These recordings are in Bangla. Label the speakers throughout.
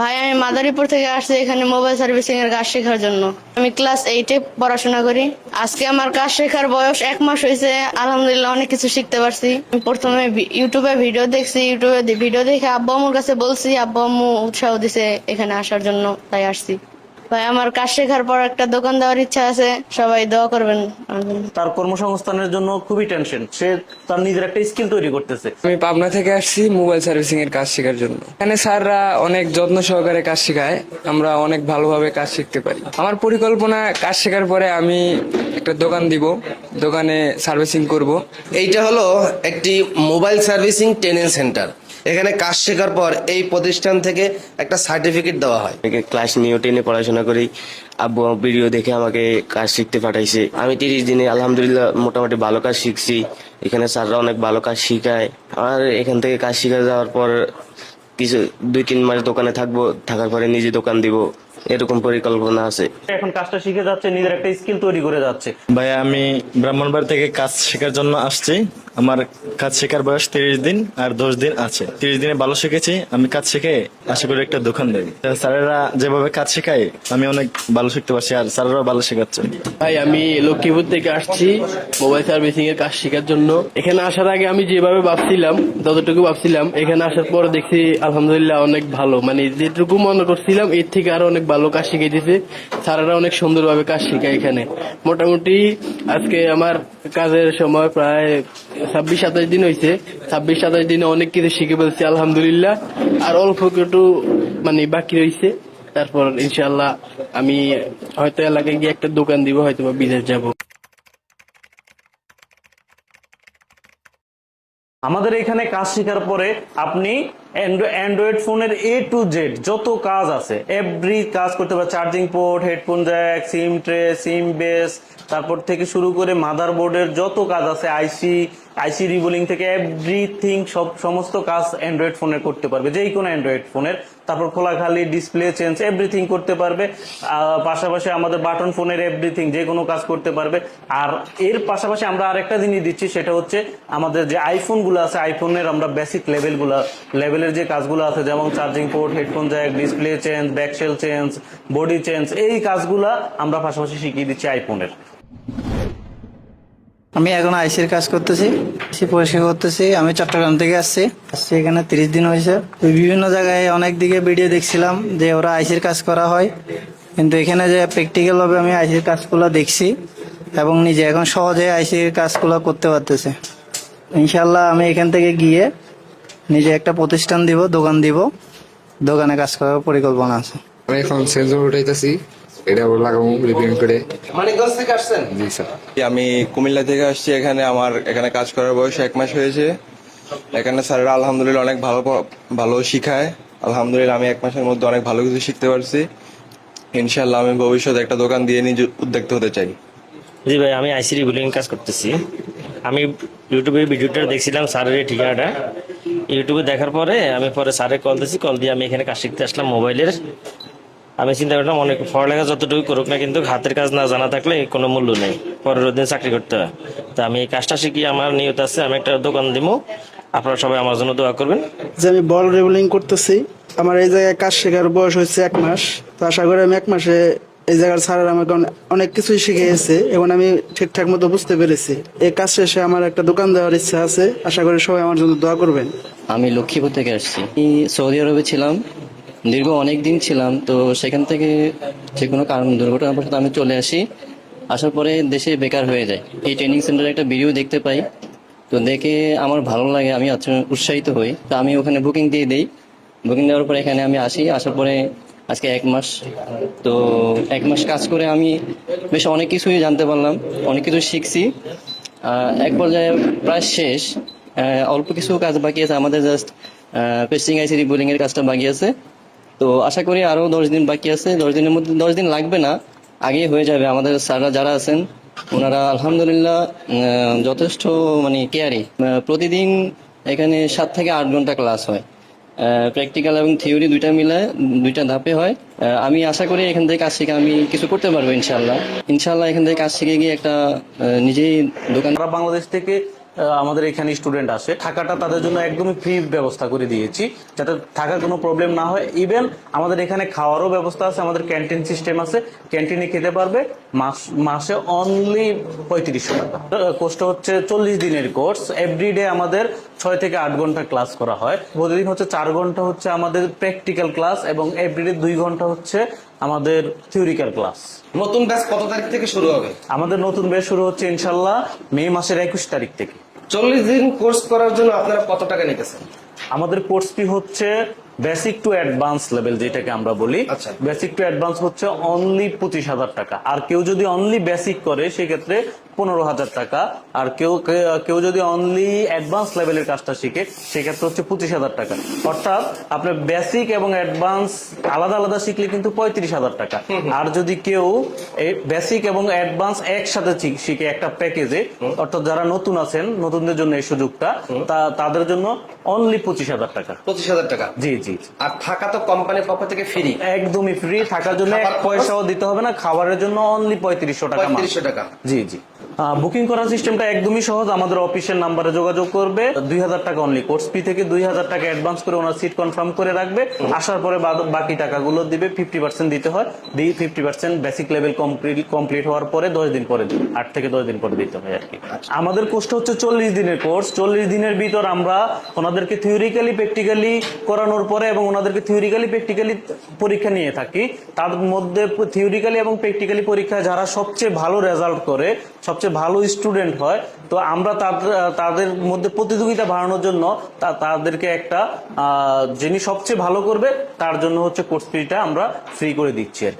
Speaker 1: ভাই, আমি মাদারীপুর থেকে আসছি এখানে মোবাইল সার্ভিসিং এর কাজ শেখার জন্য। আমি ক্লাস এইটে পড়াশোনা করি। আজকে আমার কাজ শেখার বয়স এক মাস হয়েছে। আলহামদুলিল্লাহ অনেক কিছু শিখতে পারছি। আমি প্রথমে ইউটিউবে ভিডিও দেখছি। ইউটিউবে ভিডিও দেখে আব্বা আম্মুর কাছে বলছি, আব্বা আম্মু উৎসাহ দিছে এখানে আসার জন্য, তাই আসছি। ভাই আমার কাজ শেখার পর একটা দোকান দেওয়ার ইচ্ছা আছে সবাই দোয়া করবেন।
Speaker 2: তার কর্মসংস্থানের জন্য খুবই টেনশন সে তার নিজের একটা স্কিল তৈরি করতেছে।
Speaker 3: আমি পাবনা থেকে আসছি মোবাইল সার্ভিসিং এর কাজ শেখার জন্য। এখানে স্যাররা অনেক যত্ন সহকারে কাজ শেখায় আমরা অনেক ভালোভাবে কাজ শিখতে পারি। আমার পরিকল্পনা কাজ শেখার পরে আমি একটা দোকান দিব দোকানে সার্ভিসিং করব।
Speaker 4: এইটা হলো একটি মোবাইল সার্ভিসিং ট্রেনিং সেন্টার এখানে কাজ শেখার পর এই প্রতিষ্ঠান থেকে একটা সার্টিফিকেট দেওয়া হয়।
Speaker 5: ক্লাস নিয়ে টেনে পড়াশোনা করি। আব্বু ভিডিও দেখে আমাকে কাজ শিখতে পাঠাইছে। আমি তিরিশ দিনে আলহামদুলিল্লাহ মোটামুটি ভালো কাজ শিখছি। এখানে স্যাররা অনেক ভালো কাজ শিখায়। আর এখান থেকে কাজ শিখে যাওয়ার পর কিছু দুই তিন মাস দোকানে থাকব। থাকার পরে নিজে দোকান দিব। এরকম পরিকল্পনা আছে।
Speaker 2: এখন কাজটা শিখে যাচ্ছে নিজের একটা স্কিল তৈরি করে যাচ্ছে।
Speaker 6: ভাই আমি ব্রাহ্মণবাড়ি থেকে কাজ শেখার জন্য আসছি। আমার কাজ শেখার বয়স তিরিশ দিন আর দশ দিন আছে। তিরিশ দিনে ভালো শিখেছি, আমি কাজ শিখে আশা করি একটা দোকান দেব। স্যারেরা যেভাবে কাজ শেখায়, আমি অনেক ভালো শিখতে পারছি আর স্যারেরাও ভালো শেখাচ্ছেন
Speaker 7: ভাই, আমি লক্ষ্মীপুর থেকে আসছি মোবাইল সার্ভিসিং এর কাজ শেখার জন্য। এখানে আসার আগে আমি যেভাবে ভাবছিলাম, যতটুকু ভাবছিলাম, এখানে আসার পর দেখছি আলহামদুলিল্লাহ অনেক ভালো। মানে যেটুকু মনে করছিলাম, এর থেকে আরও অনেক ভালো কাজ শিখিয়ে দিছে স্যারেরা অনেক সুন্দরভাবে কাজ শেখায় এখানে। মোটামুটি আজকে আমার কাজের সময় প্রায় ছাব্বিশ সাতাশ দিন হয়েছে ছাব্বিশ সাতাশ দিনে অনেক কিছু শিখে ফেলছি, আলহামদুলিল্লাহ। আর অল্প একটু মানে বাকি রয়েছে তারপর ইনশাল্লাহ আমি হয়তো এলাকায় গিয়ে একটা দোকান দিব, হয়তো বা বিদেশ যাব।
Speaker 2: আমাদের এখানে কাজ শেখার পরে আপনি অ্যান্ড্রয়েড ফোনের এ টু জেড যত কাজ আছে এভরি কাজ করতে পারে charging port headphone jack SIM tray SIM base তারপর থেকে শুরু করে মাদারবোর্ডের যত কাজ আছে আইসি আইসি রিবোলিং থেকে এভরিথিং সব সমস্ত কাজ অ্যান্ড্রয়েড ফোনে করতে পারবে। যেই কোনো অ্যান্ড্রয়েড ফোনের তারপর খোলাখালি ডিসপ্লে চেঞ্জ এভরিথিং করতে পারবে। পাশাপাশি আমাদের বাটন ফোনের এভরিথিং যে কোনো কাজ করতে পারবে। আর এর পাশাপাশি আমরা আরেকটা জিনিস দিচ্ছি, সেটা হচ্ছে আমাদের যে আইফোনগুলো আছে আইফোনের আমরা বেসিক লেভেলগুলো লেভেলের যে কাজগুলো আছে, যেমন charging port headphone jack display change back shell change body change এই কাজগুলো আমরা পাশাপাশি শিখিয়ে দিচ্ছি আইফোনের
Speaker 8: আমি এখন আইসির কাজ করতেছি, আইসি পরিষ্কার করতেছি, আমি চট্টগ্রাম থেকে আসছি। আসছি এখানে তিরিশ দিন হয়েছে। বিভিন্ন জায়গায় অনেক দিকে ভিডিও দেখছিলাম যে ওরা আইসির কাজ করা হয়। কিন্তু এখানে যে প্র্যাকটিক্যাল ভাবে আমি আইসির কাজগুলো দেখছি এবং নিজে এখন সহজে আইসির কাজগুলো করতে পারতেছে। ইনশাল্লাহ আমি এখান থেকে গিয়ে নিজে একটা প্রতিষ্ঠান দিব, দোকান দিব। দোকানে কাজ করার পরিকল্পনা আছে।
Speaker 3: আমি এখন সেন্সর উঠাইতেছি। এটা লাগাবো রিপেয়ারিং করে।
Speaker 4: মানিকগঞ্জ থেকে আসছেন?
Speaker 3: জি স্যার।
Speaker 9: আমি কুমিল্লা থেকে আসছি। এখানে আমার এখানে কাজ করার বয়স এক মাস হয়েছে। এখানে স্যাররা আলহামদুলিল্লাহ অনেক ভালো ভালো শিখায়। আলহামদুলিল্লাহ আমি এক মাসের মধ্যে অনেক ভালো কিছু শিখতে পারছি। ইনশাল্লাহ আমি ভবিষ্যতে একটা দোকান দিয়ে নিজে উদ্যোক্তা হতে চাই।
Speaker 10: জি ভাই আমি আইসি রিবিলিং কাজ করতেছি। আমি ইউটিউবে ভিডিওটা দেখছিলাম স্যারের এই ঠিকানাটা। ইউটিউবে দেখার পরে আমি পরে স্যারের কল দিয়েছি। কল দিয়ে আমি এখানে কাজ শিখতে আসলাম মোবাইলের। আমি চিন্তা করলাম অনেক পড়ালেখা যতটুকু করুক না কিন্তু হাতের কাজ না জানা থাকলে কোনো মূল্য নেই। পরের দিন চাকরি করতে হয়। তা আমি এই কাজটা শিখি আমার নিয়ত আছে আমি একটা দোকান দিব। আপনারা সবাই আমার জন্য দোয়া করবেন।
Speaker 11: যে আমি বল রেবলিং করতেছি আমার এই জায়গায় কাজ শেখার বয়স হচ্ছে এক মাস। তো আশা করি আমি এক মাসে এই জায়গার স্যারের আমাকে অনে- অনেক কিছুই শিখিয়েছে এবং আমি ঠিকঠাক মতো বুঝতে পেরেছি। এই কাজ শেষে আমার একটা দোকান দেওয়ার ইচ্ছা আছে আশা করি সবাই আমার জন্য দোয়া করবেন।
Speaker 12: আমি লক্ষ্মীপুর থেকে আসছি। সৌদি আরবে ছিলাম। দীর্ঘ অনেক দিন ছিলাম, তো সেখান থেকে যে কোনো কারণ দুর্ঘটনা দুর্ঘটনাবশত আমি চলে আসি। আসার পরে দেশে বেকার হয়ে যায়। এই ট্রেনিং সেন্টারে একটা ভিডিও দেখতে পাই। তো দেখে আমার ভালো লাগে, আমি উৎসাহিত হই। তো আমি ওখানে বুকিং দিয়ে দিই। বুকিং দেওয়ার পরে এখানে আমি আসি। আসার পরে আজকে এক মাস। তো এক মাস কাজ করে আমি বেশ অনেক কিছুই জানতে পারলাম, অনেক কিছু শিখছি। এক পর্যায়ে প্রায় শেষ। অল্প কিছু কাজ বাকি আছে। আমাদের জাস্ট পেস্টিং আইসি রিবোলিং কাজটা বাকি আছে। তো আশা করি আরও দশ দিন বাকি আছে। দশ দিনের মধ্যে দশ দিন লাগবে না, আগেই হয়ে যাবে। আমাদের স্যাররা যারা আছেন, ওনারা আলহামদুলিল্লাহ যথেষ্ট মানে কেয়ারি প্রতিদিন এখানে সাত থেকে আট ঘণ্টা ক্লাস হয়। প্র্যাকটিক্যাল এবং থিওরি দুইটা মিলে, দুইটা ধাপে হয়। আমি আশা করি এখান থেকে কাজ শিখে আমি কিছু করতে পারব ইনশাল্লাহ ইনশাল্লাহ এখান থেকে কাজ শিখে গিয়ে একটা নিজেই দোকান
Speaker 2: বাংলাদেশ থেকে আমাদের এখানে স্টুডেন্ট আসে। থাকাটা তাদের জন্য একদমই ফ্রি ব্যবস্থা করে দিয়েছি। যাতে থাকার কোনো প্রবলেম না হয়। ইভেন আমাদের এখানে খাওয়ারও ব্যবস্থা আছে, আমাদের ক্যান্টিন সিস্টেম আছে। ক্যান্টিনে খেতে পারবে। মাস, মাসে অনলি পঁয়ত্রিশশো টাকা। কোর্সটা হচ্ছে চল্লিশ দিনের কোর্স এভরিডে আমাদের ছয় থেকে আট ঘণ্টা ক্লাস করা হয়। প্রতিদিন হচ্ছে চার ঘণ্টা হচ্ছে আমাদের প্র্যাকটিক্যাল ক্লাস এবং এভরিডে দুই ঘণ্টা হচ্ছে আমাদের থিওরিক্যাল ক্লাস
Speaker 4: নতুন ব্যাচ কত তারিখ থেকে শুরু হবে?
Speaker 2: আমাদের নতুন ব্যাচ শুরু হচ্ছে ইনশাল্লাহ মে মাসের একুশ তারিখ থেকে।
Speaker 4: চল্লিশ দিন কোর্স করার জন্য আপনারা কত টাকা নিতেছেন?
Speaker 2: আমাদের কোর্স ফি হচ্ছে বেসিক টু অ্যাডভান্স লেভেল যেটাকে আমরা বলি। বেসিক টু অ্যাডভান্স হচ্ছে অনলি পঁচিশ হাজার টাকা। আর কেউ যদি অনলি বেসিক করে সেক্ষেত্রে পনেরো হাজার টাকা। আর কেউ কেউ যদি অনলি অ্যাডভান্স লেভেলের কাজটা শিখে সেক্ষেত্রে হচ্ছে পঁচিশ হাজার টাকা। অর্থাৎ আপনার বেসিক এবং অ্যাডভান্স আলাদা আলাদা শিখলে কিন্তু পঁয়ত্রিশ হাজার টাকা। আর যদি কেউ এই বেসিক এবং অ্যাডভান্স একসাথে শিখ- শিখে একটা প্যাকেজে অর্থাৎ যারা নতুন আছেন নতুনদের জন্য এই সুযোগটা তা- তাদের জন্য অনলি পঁচিশ হাজার টাকা।
Speaker 4: পঁচিশ হাজার টাকা।
Speaker 2: জি জি।
Speaker 4: আর থাকা তো কোম্পানির পক্ষ থেকে ফ্রি
Speaker 2: একদমই ফ্রি থাকার জন্য এক পয়সাও দিতে হবে না খাবারের জন্য অনলি পঁয়ত্রিশশো টাকা
Speaker 4: পঁয়ত্রিশশো টাকা।
Speaker 2: জি জি। বুকিং করার সিস্টেমটা একদমই সহজ। আমাদের অফিসের নাম্বারে যোগাযোগ করবে। দুই হাজার টাকা অনলি কোর্স ফি থেকে দুই হাজার টাকা অ্যাডভান্স করে ওনার সিট কনফার্ম করে রাখবে। আসার পরে বাকি টাকাগুলো দিবে। ফিফটি পার্সেন্ট দিতে হয়। দিয়ে fifty percent basic level complete complete হওয়ার পরে দশ দিন পরে আট থেকে দশ দিন পরে দিতে হয় আর কি। আমাদের কোর্সটা হচ্ছে চল্লিশ দিনের কোর্স চল্লিশ দিনের ভিতর আমরা ওনাদেরকে থিওরিক্যালি প্র্যাকটিক্যালি করানোর পরে এবং ওনাদেরকে থিওরিক্যালি প্র্যাকটিক্যালি পরীক্ষা নিয়ে থাকি। তার মধ্যে থিওরিক্যালি এবং প্র্যাকটিক্যালি পরীক্ষায় যারা সবচেয়ে ভালো রেজাল্ট করে, সবচেয়ে ভালো স্টুডেন্ট হয়, তো আমরা তাদের মধ্যে প্রতিযোগিতা বাড়ানোর জন্য তাদেরকে একটা যিনি সবচেয়ে ভালো করবে, তার জন্য হচ্ছে কোর্স ফিটা আমরা ফ্রি করে দিচ্ছি আর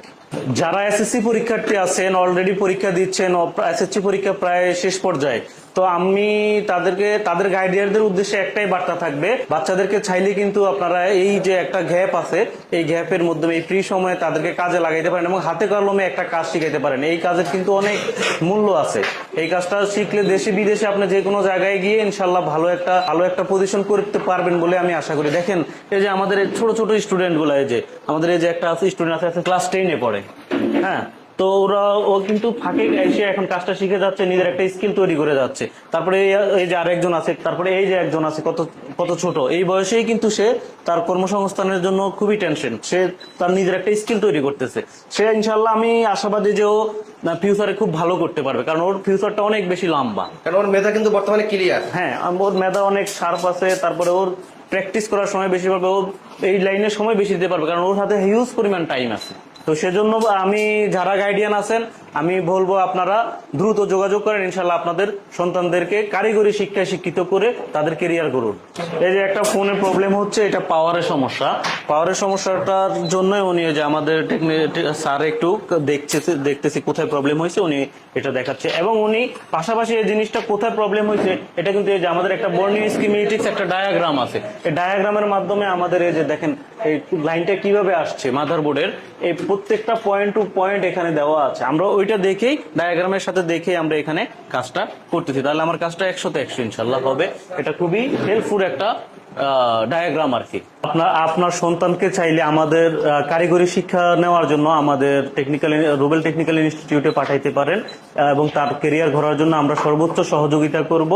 Speaker 2: যারা এসএসসি পরীক্ষার্থী আছেন অলরেডি পরীক্ষা দিচ্ছেন এসএসসি পরীক্ষা প্রায় শেষ পর্যায়ে তো আমি তাদেরকে, তাদের গাইডিয়ারদের উদ্দেশ্যে একটাই বার্তা থাকবে। বাচ্চাদেরকে চাইলে কিন্তু আপনারা এই যে একটা গ্যাপ আছে, এই গ্যাপের মধ্যে এই ফ্রি সময়ে তাদেরকে কাজে লাগাইতে পারেন এবং হাতে কলমে একটা কাজ শিখাইতে পারেন। এই কাজের কিন্তু অনেক মূল্য আছে। এই কাজটা শিখলে দেশে বিদেশে আপনি যে কোনো জায়গায় গিয়ে ইনশাল্লাহ ভালো একটা ভালো একটা পজিশন করতে পারবেন বলে আমি আশা করি। দেখেন, এই যে আমাদের ছোট ছোট স্টুডেন্টগুলো, এই যে, আমাদের এই যে একটা আছে স্টুডেন্ট আছে ক্লাস টেনে পড়ে। হ্যাঁ? তো ওরা ও কিন্তু ফাঁকে এসে এখন কাজটা শিখে যাচ্ছে নিজের একটা স্কিল তৈরি করে যাচ্ছে। তারপরে এই- যে আরেকজন আছে তারপরে এই যে একজন আছে কত কত ছোট এই বয়সেই কিন্তু সে তার কর্মসংস্থানের জন্য খুবই টেনশন। সে তার নিজের একটা স্কিল তৈরি করতেছে। সে ইনশাল্লাহ আমি আশাবাদী যে ও ফিউচারে খুব ভালো করতে পারবে কারণ ওর ফিউচারটা অনেক বেশি লম্বা।
Speaker 4: কারণ ওর মেধা কিন্তু বর্তমানে ক্লিয়ার
Speaker 2: হ্যাঁ ওর মেধা অনেক শার্প আছে তারপরে ওর প্র্যাকটিস করার সময় বেশি পারবে ও এই লাইনে সময় বেশি দিতে পারবে কারণ ওর হাতে হিউজ পরিমাণ টাইম আছে। তো সেজন্য আমি যারা গাইডিয়ান আছেন আমি বলব আপনারা দ্রুত যোগাযোগ করেন ইনশাল্লাহ আপনাদের সন্তানদেরকে কারিগরি শিক্ষায় শিক্ষিত করে তাদের কেরিয়ার করুন এই যে একটা ফোনের প্রবলেম হচ্ছে, এটা পাওয়ারের সমস্যা। পাওয়ারের সমস্যাটার জন্যই উনি ওই যে আমাদের স্যার একটু দেখছে দেখতেছি কোথায় প্রবলেম হয়েছে, উনি এটা দেখাচ্ছে। এবং উনি পাশাপাশি এই জিনিসটা কোথায় প্রবলেম হয়েছে, এটা কিন্তু এই যে আমাদের একটা বর্নিং স্কিমেটিক্স একটা ডায়াগ্রাম আছে। এই ডায়াগ্রামের মাধ্যমে আমাদের এই যে দেখেন, এই লাইনটা কীভাবে আসছে মাদারবোর্ডের এই প্রত্যেকটা পয়েন্ট টু পয়েন্ট এখানে দেওয়া আছে। আমরা ওইটা দেখেই ডায়াগ্রামের সাথে দেখে আমরা এখানে কাজটা করতেছি। তাহলে আমার কাজটা একশোতে একশো ইনশাল্লাহ হবে। এটা খুবই হেল্পফুল একটা ডায়াগ্রাম আর কি। আপনার আপনার সন্তানকে চাইলে আমাদের কারিগরি শিক্ষা নেওয়ার জন্য আমাদের টেকনিক্যাল রুবেল টেকনিক্যাল ইনস্টিটিউটে পাঠাইতে পারেন, এবং তার কেরিয়ার ঘোরার জন্য আমরা সর্বোচ্চ সহযোগিতা করব।